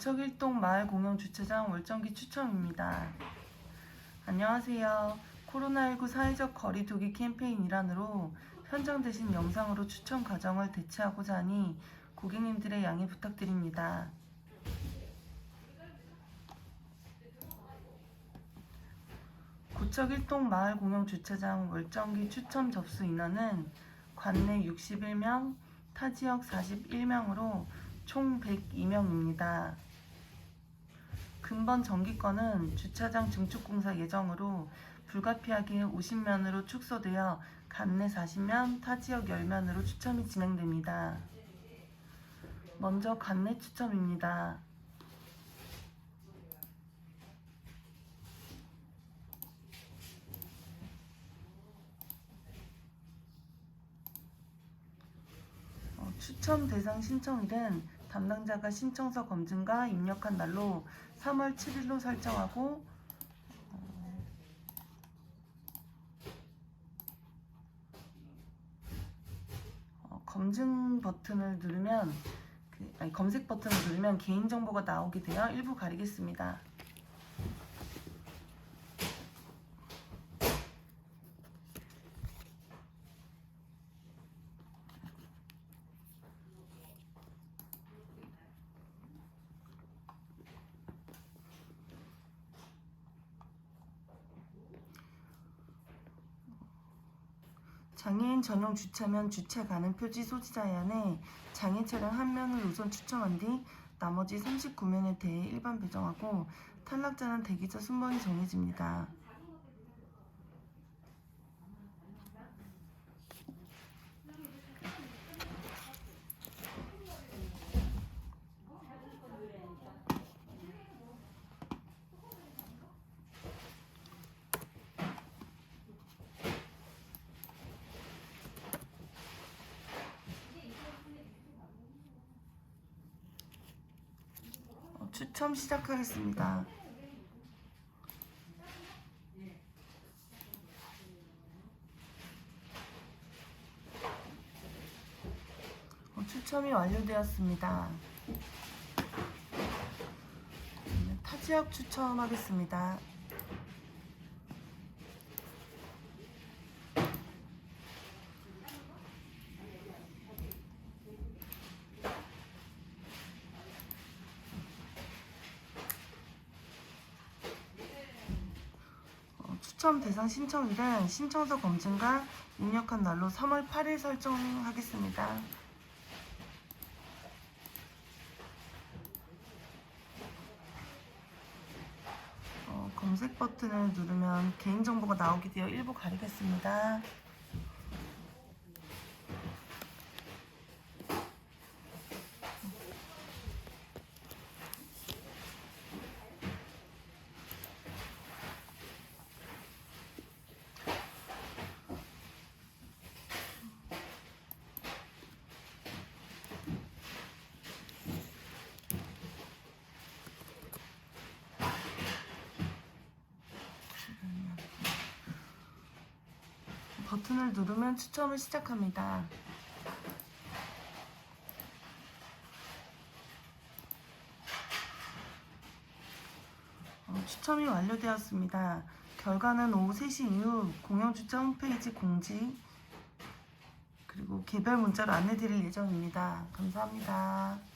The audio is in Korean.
고척 일동 마을 공영 주차장 월정기 추첨입니다. 안녕하세요. 코로나19 사회적 거리두기 캠페인 일환으로 현장되신 영상으로 추첨 과정을 대체하고자 하니 고객님들의 양해 부탁드립니다. 고척 일동 마을 공영 주차장 월정기 추첨 접수 인원은 관내 61명, 타 지역 41명으로 총 102명입니다. 근본 정기권은 주차장 증축공사 예정으로 불가피하게 50면으로 축소되어 관내 40면, 타 지역 10면으로 추첨이 진행됩니다. 먼저 관내 추첨입니다. 어, 추첨 대상 신청일은 담당자가 신청서 검증과 입력한 날로 3월 7일로 설정하고 어, 어, 검증 버튼을 누르면 그, 아니, 검색 버튼을 누르면 개인 정보가 나오게 되어 일부 가리겠습니다. 장애인 전용 주차면 주차 가능 표지 소지자에 장애 차량 한 면을 우선 추첨한 뒤 나머지 39면에 대해 일반 배정하고 탈락자는 대기자 순번이 정해집니다. 어, 추첨 시작하겠습니다. 어, 추첨이 완료되었습니다. 네, 타지역 추첨하겠습니다. 어, 추첨 대상 신청일은 신청서 검증과 입력한 날로 3월 8일 설정하겠습니다. 어, 검색 버튼을 누르면 개인정보가 나오게 되어 일부 가리겠습니다. 버튼을 누르면 추첨을 시작합니다. 어, 추첨이 완료되었습니다. 결과는 오후 3시 이후 공영주차 홈페이지 공지 그리고 개별 문자로 안내드릴 예정입니다. 감사합니다.